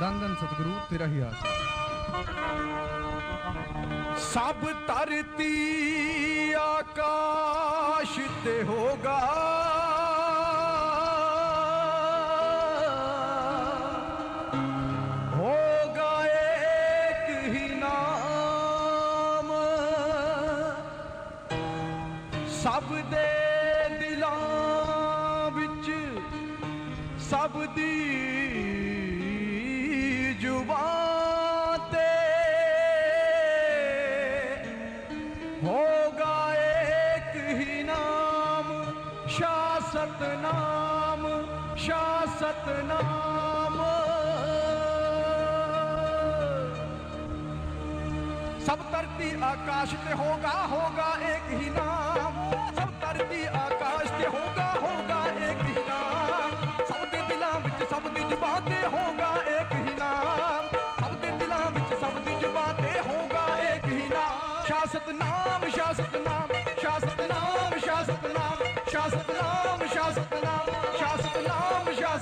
ਧੰਨ ਧੰਨ ਸਤਿਗੁਰੂ, ਤੇਰਾ ਹੀ ਆਸਰਾ ਸਭ ਧਰਤੀ ਆਕਾਸ਼ ਤੇ ਹੋਗਾ। ਸਭ ਦੇ ਦਿਲਾਂ ਵਿੱਚ ਸਭ ਦੀ बातें होगा एक ही नाम, शासत नाम शासत नाम। सब तरती आकाश में होगा होगा एक ही नाम। ਸਤਨਾਮ ਸ਼ਾਹ ਸਤਨਾਮ ਸ਼ਾਹ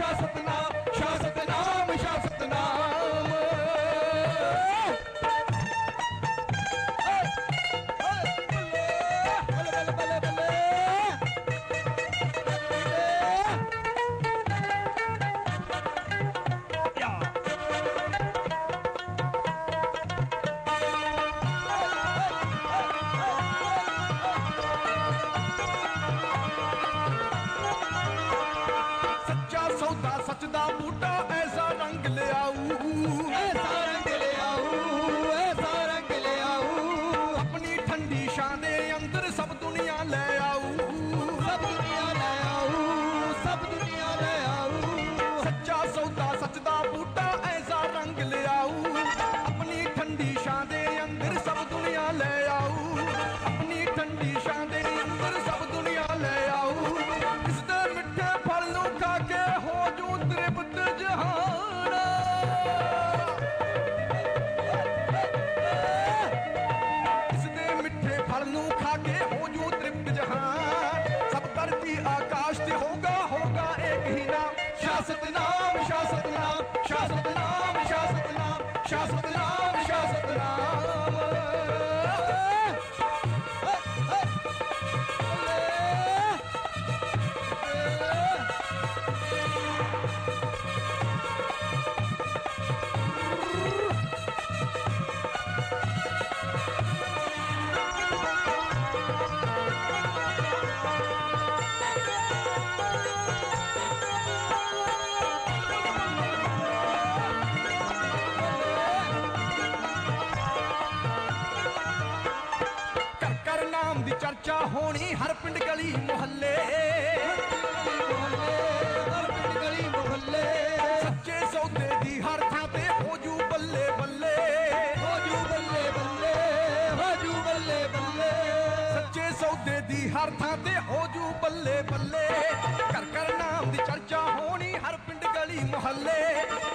ಶಾಸಕ ਚਰਚਾ ਹੋਣੀ ਹਰ ਪਿੰਡ ਗਲੀ ਮੁਹੱਲੇ। ਹਰ ਪਿੰਡ ਗਲੀ ਮੁਹੱਲੇ। ਸੱਚੇ ਸੌਦੇ ਦੀ ਹਰ ਥਾਂ ਤੇ ਹੋ ਜੂ ਬੱਲੇ ਬੱਲੇ। ਹੋ ਜੂ ਬੱਲੇ ਬੱਲੇ ਹੋ ਜੂ ਬੱਲੇ ਬੱਲੇ। ਸੱਚੇ ਸੌਦੇ ਦੀ ਹਰ ਥਾਂ ਤੇ ਹੋ ਜੂ ਬੱਲੇ ਬੱਲੇ। ਨਾਮ ਦੀ ਚਰਚਾ ਹੋਣੀ ਹਰ ਪਿੰਡ ਗਲੀ ਮੁਹੱਲੇ।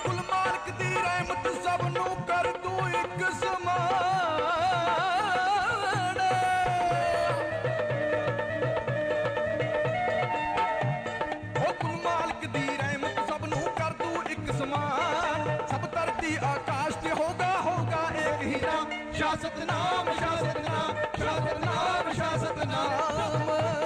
ਕੁਲ ਮਾਲਕ ਦੀ ਰਹਿਮਤ ਸਭ ਨੂੰ ਕਰ ਤੂੰ ਇੱਕ ਸਮਾਨ धरती आकाश ते होगा होगा एक ही नाम शासत नाम शासत नाम शासत नाम शासत नाम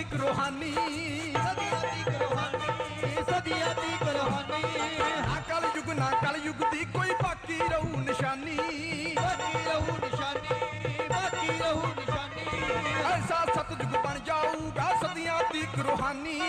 ਸਦੀਆਂ ਰੋਹਾਨੀ, ਸਦੀਆਂ ਦੀ ਕਰਹਾਨੀ ਸਦੀਆਂ ਦੀ ਕਰਹਾਨੀ ਨਾ ਕਲ ਯੁਗ ਨਾ ਕਲ ਯੁਗ ਦੀ ਕੋਈ ਬਾਕੀ ਰਹੂ ਨਿਸ਼ਾਨੀ, ਬਾਕੀ ਰਹੂ ਨਿਸ਼ਾਨੀ, ਬਾਕੀ ਰਹੂ ਨਿਸ਼ਾਨੀ। ਐਸਾ ਸਤਜੁਗ ਬਣ ਜਾਊਗਾ ਸਦੀਆਂ ਦੀ ਰੋਹਾਨੀ।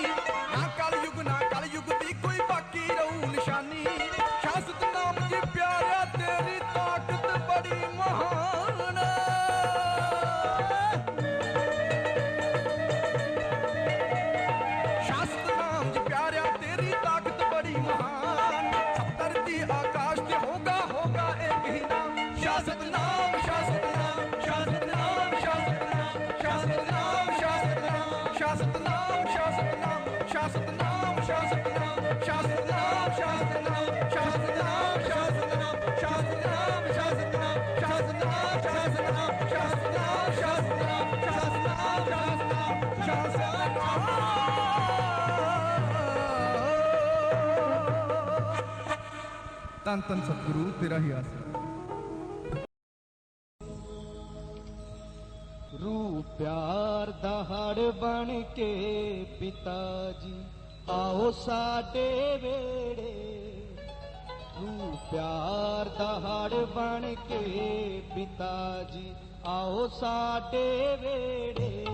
ਤਨ ਤਨ ਸਤਿਗੁਰੂ, ਤੇਰਾ ਹੀ ਆਸਰਾ। ਰੂ ਪਿਆਰ ਦਾ ਹੜ ਬਣ ਕੇ ਪਿਤਾ ਜੀ, ਆਓ ਸਾਡੇ ਵੇੜੇ ਰੂ ਪਿਆਰ ਦਾ ਹੜ ਬਣ ਕੇ ਪਿਤਾ ਜੀ, ਆਓ ਸਾਡੇ ਵੇੜੇ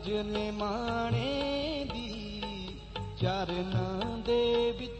ਅਰਜ ਨਿਮਾਣੇ ਦੀ ਚਰਨਾਂ ਦੇ ਵਿੱਚ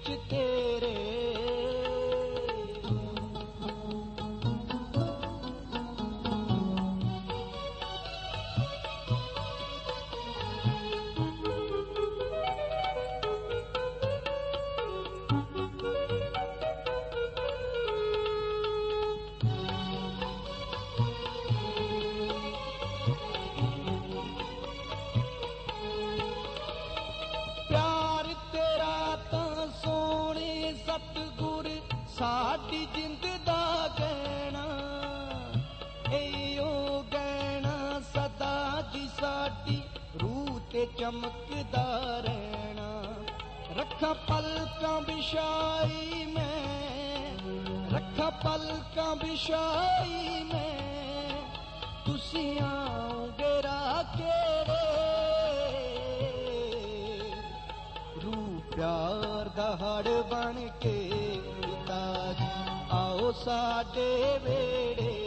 ਚਮਕਦਾ ਰਹਿਣਾ। ਰੱਖਾਂ ਪਲਕਾਂ ਵਿਛਾਈ ਮੈਂ। ਰੱਖਾਂ ਪਲਕਾਂ ਵਿਛਾਈ ਮੈਂ। ਤੁਸੀਂ ਆਓਗੇ ਰਾਕੇਰੇ ਰੂ ਪਿਆਰ ਦਾ ਹੜ ਬਣ ਕੇ ਪਿਤਾ ਜੀ ਆਓ ਸਾਡੇ ਵੇੜੇ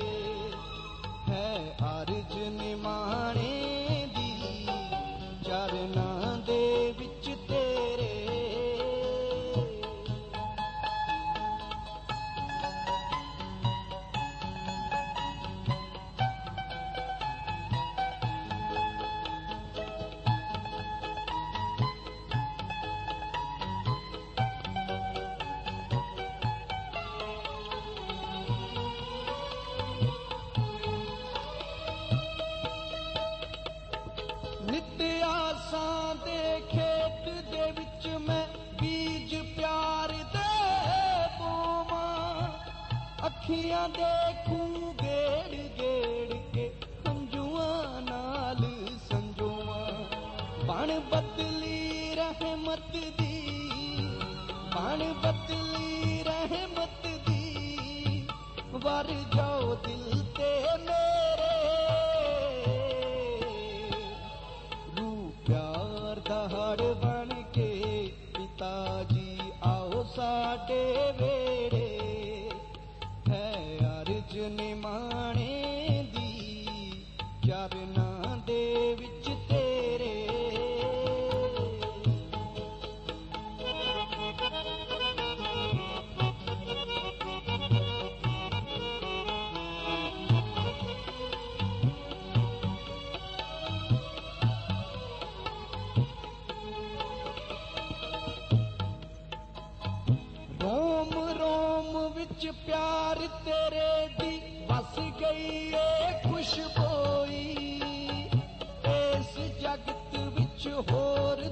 ਅੱਖੀਆਂ ਦੇ ਖੂਹ ਗੇੜ ਗੇੜ ਕੇ ਹੰਝੂਆਂ ਨਾਲ ਸੰਜੋਆਂ। ਬਣ ਬਦਲੀ ਰਹਿਮਤ ਦੀ, ਬਣ ਬਦਲੀ ਰਹਿਮਤ ਦੀ। ਵਰ ਜਾਓ ਦਿਲ ਤੇ ਅਰਜ ਦੀ ਚਰਨਾਂ ਦੇ ਵਿੱਚ ਵਿੱਚ ਪਿਆਰ ਤੇਰੇ ਦੀ ਵਸ ਗਈ ਏ ਖੁਸ਼ਬੋਈ ਇਸ ਜਗਤ ਵਿੱਚ ਹੋਰ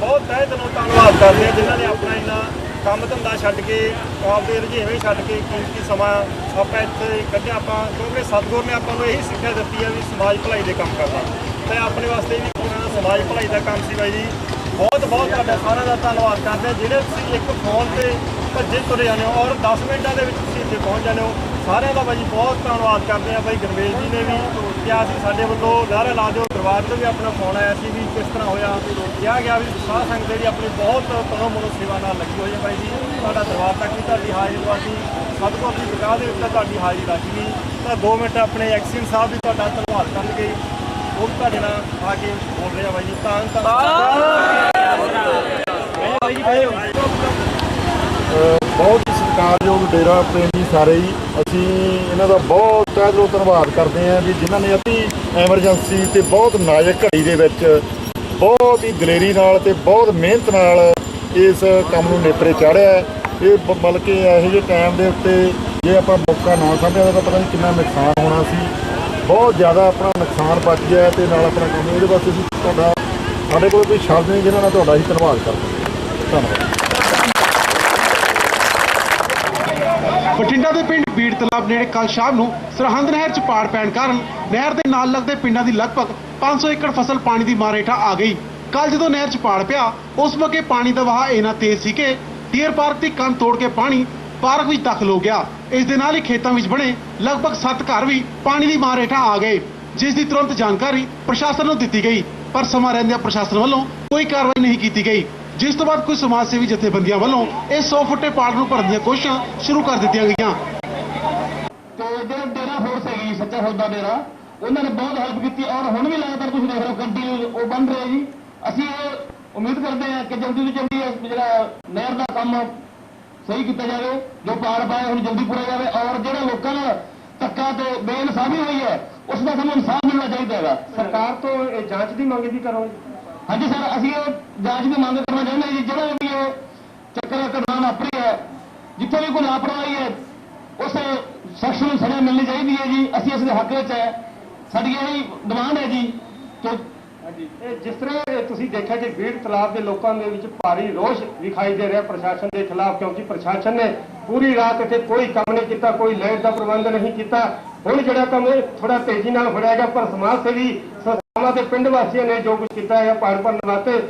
ਬਹੁਤ ਬਹੁਤ ਤਹਿ ਦਿਲੋਂ ਧੰਨਵਾਦ ਕਰਦੇ ਆ ਜਿਨ੍ਹਾਂ ਨੇ ਆਪਣਾ ਇੰਨਾ ਕੰਮ ਧੰਦਾ ਛੱਡ ਕੇ ਆਪਦੇ ਰੁਝੇਵੇਂ ਛੱਡ ਕੇ ਕੀਮਤੀ ਸਮਾਂ ਆਪਾਂ ਇੱਥੇ ਕੱਢਿਆ। ਆਪਾਂ ਕਿਉਂਕਿ ਸਤਿਗੁਰ ਨੇ ਆਪਾਂ ਨੂੰ ਇਹੀ ਸਿੱਖਿਆ ਦਿੱਤੀ ਹੈ ਵੀ ਸਮਾਜ ਭਲਾਈ ਦੇ ਕੰਮ ਕਰਨਾ। ਤੇ ਆਪਣੇ ਵਾਸਤੇ ਵੀ ਅਹ, ਸਮਾਜ ਭਲਾਈ ਦਾ ਕੰਮ ਸੀ ਬਾਈ ਜੀ। ਬਹੁਤ ਬਹੁਤ ਤੁਹਾਡਾ ਸਾਰਿਆਂ ਦਾ ਧੰਨਵਾਦ ਕਰਦੇ ਹਾਂ। ਜਿਹੜੇ ਤੁਸੀਂ ਇੱਕ ਫੋਨ ਤੇ ਭੱਜੇ ਤੁਰੇ ਜਾਂਦੇ ਹੋ ਔਰ 10 ਮਿੰਟਾਂ ਦੇ ਵਿੱਚ ਤੁਸੀਂ ਇੱਥੇ ਪਹੁੰਚ ਜਾਂਦੇ ਹੋ ਸਾਰਿਆਂ ਦਾ ਬਾਈ ਜੀ ਬਹੁਤ ਧੰਨਵਾਦ ਕਰਦੇ ਹਾਂ। ਬਾਈ ਗੁਰਵੇਲ ਜੀ ਨੇ ਵੀ ਕਿਹਾ ਸੀ ਸਾਡੇ ਵੱਲੋਂ ਨਾਅਰਾ ਲਾ ਦਿਓ ਦਰਬਾਰ ਤੋਂ ਵੀ ਆਪਣਾ ਫੋਨ ਆਇਆ ਸੀ ਵੀ ਕਿਸ ਤਰ੍ਹਾਂ ਹੋਇਆ ਕਿਹਾ ਗਿਆ ਵੀ ਸਾਧ ਸੰਗਤ ਜਿਹੜੀ ਆਪਣੀ ਬਹੁਤ ਤਨੋਂ ਮਨੋਂ ਸੇਵਾ ਨਾਲ ਲੱਗੀ ਹੋਈ ਹੈ ਬਾਈ ਜੀ। ਤੁਹਾਡਾ ਦਰਬਾਰ ਤੱਕ ਵੀ ਤੁਹਾਡੀ ਹਾਜ਼ਰੀ ਵਾਸੀ ਸਤਿਗੁਰ ਦੀ ਪ੍ਰਕਾਸ਼ ਦੇ ਵਿੱਚ ਤੁਹਾਡੀ ਹਾਜ਼ਰੀ ਲੱਗੀ ਤਾਂ 2 ਮਿੰਟ ਆਪਣੇ ਐਕਸੀਅਨ ਸਾਹਿਬ ਵੀ ਤੁਹਾਡਾ ਧੰਨਵਾਦ ਕਰਨਗੇ। ਉਹ ਵੀ ਤੁਹਾਡੇ ਨਾਲ ਆ ਕੇ ਬੋਲ ਰਹੇ ਬਾਈ ਜੀ। ਤਾਂ ਤਾਂ ਬਾਈ ਜੀ ਬਾਈ ਬਹੁਤ ਹੀ ਸਤਿਕਾਰਯੋਗ ਡੇਰਾ ਪ੍ਰੇਮੀ ਸਾਰੇ ਹੀ ਅਸੀਂ ਇਹਨਾਂ ਦਾ ਬਹੁਤ ਤਹਿ ਦਿਲੋਂ ਧੰਨਵਾਦ ਕਰਦੇ ਹਾਂ ਵੀ ਜਿਨ੍ਹਾਂ ਨੇ ਅਤੀ ਐਮਰਜੈਂਸੀ ਤੇ ਬਹੁਤ ਨਾਜ਼ੁਕ ਘੜੀ ਦੇ ਵਿੱਚ ਬਹੁਤ ਹੀ ਦਲੇਰੀ ਨਾਲ ਤੇ ਬਹੁਤ ਮਿਹਨਤ ਨਾਲ ਇਸ ਕੰਮ ਨੂੰ ਨੇਪਰੇ ਚਾੜਿਆ ਇਹ ਬ- ਬਲਕਿ ਇਹੋ ਜਿਹੇ ਟਾਈਮ ਦੇ ਉੱਤੇ ਜੇ ਆਪਾਂ ਮੌਕਾ ਨਾ ਸਮਝਿਆ ਤਾਂ ਪਤਾ ਨਹੀਂ ਕਿੰਨਾ ਨੁਕਸਾਨ ਹੋਣਾ ਸੀ। ਬਹੁਤ ਜ਼ਿਆਦਾ ਆਪਣਾ ਨੁਕਸਾਨ ਬਚ ਗਿਆ ਹੈ ਤੇ ਨਾਲ ਆਪਣਾ ਕੰਮ ਇਹਦੇ ਵਾਸਤੇ ਅਸੀਂ ਤੁਹਾਡਾ, ਸਾਡੇ ਕੋਲ ਕੋਈ ਸ਼ਬਦ ਨਹੀਂ ਜਿਹਨਾਂ ਨਾਲ ਤੁਹਾਡਾ ਹੀ ਧੰਨਵਾਦ ਕਰਦੇ ਧੰਨਵਾਦ। ਬਠਿੰਡਾ ਦੇ ਪਿੰਡ ਬੀੜ ਤਲਾਬ ਨੇੜੇ ਕੱਲ ਸ਼ਾਮ ਨੂੰ ਸਰਹੰਦ ਨਹਿਰ 'ਚ ਪਾੜ ਪੈਣ ਕਾਰਨ ਨਹਿਰ ਦੇ ਨਾਲ ਲੱਗਦੇ ਪਿੰਡਾਂ ਦੀ ਲਗਭਗ 500 ਏਕੜ ਫਸਲ ਪਾਣੀ ਦੀ ਮਾਰ ਹੇਠਾਂ ਆ ਗਈ। ਕੱਲ ਜਦੋਂ ਨਹਿਰ 'ਚ ਪਾੜ ਪਿਆ, ਉਸ ਮੌਕੇ ਪਾਣੀ ਦਾ ਵਹਾਅ ਇੰਨਾ ਤੇਜ਼ ਸੀ ਕਿ ਡੀਅਰ ਪਾਰਕ ਦੀ ਕੰਨ ਤੋੜ ਕੇ ਪਾਣੀ ਪਾਰਕ ਵਿੱਚ ਦਾਖਲ ਹੋ ਗਿਆ। ਇਸ ਦੇ ਨਾਲ ਹੀ ਖੇਤਾਂ ਵਿੱਚ ਬਣੇ ਲਗਭਗ 7 ਘਰ ਵੀ ਪਾਣੀ ਦੀ ਮਾਰ ਹੇਠਾਂ ਆ ਗਏ, ਜਿਸ ਦੀ ਤੁਰੰਤ ਜਾਣਕਾਰੀ ਪ੍ਰਸ਼ਾਸਨ ਨੂੰ ਦਿੱਤੀ ਗਈ। ਪਰ ਸਮਾਂ ਰਹਿੰਦਿਆਂ ਪ੍ਰਸ਼ਾਸਨ ਵੱਲੋਂ ਕੋਈ ਕਾਰਵਾਈ ਨਹੀਂ ਕੀਤੀ ਗਈ। ਜਿਸ ਤੋਂ ਬਾਅਦ ਕੁਝ ਸਮਾਜ ਸੇਵੀ ਜਥੇਬੰਦੀਆਂ ਵੱਲੋਂ ਇਸ 100 ਫੁੱਟੇ ਪਾੜ ਨੂੰ ਭਰਨ ਦੀਆਂ ਕੋਸ਼ਿਸ਼ਾਂ ਸ਼ੁਰੂ ਕਰ ਦਿੱਤੀਆਂ ਗਈਆਂ। ਤੇ ਜਿਹੜਾ ਡੇਰਾ ਫੋਰਸ ਹੈਗੀ ਸੱਚਾ ਸੌਦਾ ਡੇਰਾ ਉਹਨਾਂ ਨੇ ਬਹੁਤ ਹੈਲਪ ਕੀਤੀ ਔਰ ਹੁਣ ਵੀ ਲਗਾਤਾਰ ਤੁਸੀਂ ਦੇਖ ਰਹੇ ਹੋ ਕੰਟੀਨਿਊ ਉਹ ਬਣ ਰਿਹਾ ਜੀ। ਅਸੀਂ ਇਹ ਉਮੀਦ ਕਰਦੇ ਹਾਂ ਕਿ ਜਲਦੀ ਤੋਂ ਜਲਦੀ ਇਹ ਜਿਹੜਾ ਨਹਿਰ ਦਾ ਕੰਮ ਸਹੀ ਕੀਤਾ ਜਾਵੇ ਜੋ ਪਾੜ ਪਾਇਆ ਹੁਣ ਜਲਦੀ ਪੂਰਾ ਜਾਵੇ ਔਰ ਜਿਹੜਾ ਲੋਕਾਂ ਨਾਲ ਧੱਕਾ ਤੇ ਬੇਇਨਸਾਫੀ ਹੋਈ ਹੈ ਉਸ ਦਾ ਸਾਨੂੰ ਇਨਸਾਫ ਮਿਲਣਾ ਚਾਹੀਦਾ ਹੈਗਾ। ਸਰਕਾਰ ਤੋਂ ਇਹ ਜਾਂਚ ਦੀ ਮੰਗ ਵੀ ਕਰੋ ਹਾਂਜੀ ਸਰ, ਅਸੀਂ ਇਹ ਜਾਂਚ ਦੀ ਮੰਗ ਕਰਨਾ ਚਾਹੁੰਦੇ ਹਾਂ ਜੀ, ਜਿਹੜਾ ਵੀ ਇਹ ਚੱਕਰ ਘਟਨਾ ਵਾਪਰੀ ਹੈ, ਜਿੱਥੇ ਵੀ ਕੋਈ ਲਾਪਰਵਾਹੀ ਹੈ, ਉਸ ਸ਼ਖਸ ਨੂੰ ਸਜ਼ਾ ਮਿਲਣੀ ਚਾਹੀਦੀ ਹੈ ਜੀ, ਅਸੀਂ ਇਸ ਦੇ ਹੱਕ ਵਿੱਚ ਹੈ। ਸਾਡੀ ਇਹ ਡਿਮਾਂਡ ਹੈ ਜੀ ਕਿ ਹਾਂਜੀ, ਇਹ ਜਿਸ ਤਰ੍ਹਾਂ ਤੁਸੀਂ ਦੇਖਿਆ ਕਿ ਵੀੜ ਤਲਾਬ ਦੇ ਲੋਕਾਂ ਦੇ ਵਿੱਚ ਭਾਰੀ ਰੋਸ਼ ਵਿਖਾਈ ਦੇ ਰਿਹਾ ਪ੍ਰਸ਼ਾਸਨ ਦੇ ਖਿਲਾਫ, ਕਿਉਂਕਿ ਪ੍ਰਸ਼ਾਸਨ ਨੇ ਪੂਰੀ ਰਾਤ ਇੱਥੇ ਕੋਈ ਕੰਮ ਨਹੀਂ ਕੀਤਾ, ਕੋਈ ਲਾਈਟ ਦਾ ਪ੍ਰਬੰਧ ਨਹੀਂ ਕੀਤਾ। ਹੁਣ ਜਿਹੜਾ ਕੰਮ ਥੋੜਾ ਤੇਜ਼ੀ ਨਾਲ ਫੜਿਆ ਗਿਆ ਪਰ ਸਮਾਜ ਸੇਵੀ ਸੰਸਥਾਵਾਂ ਤੇ ਪਿੰਡ ਵਾਸੀਆਂ ਨੇ ਜੋ ਕੁਝ ਕੀਤਾ ਹੈ ਪਾੜ ਭਰਨ ਵਾਸਤੇ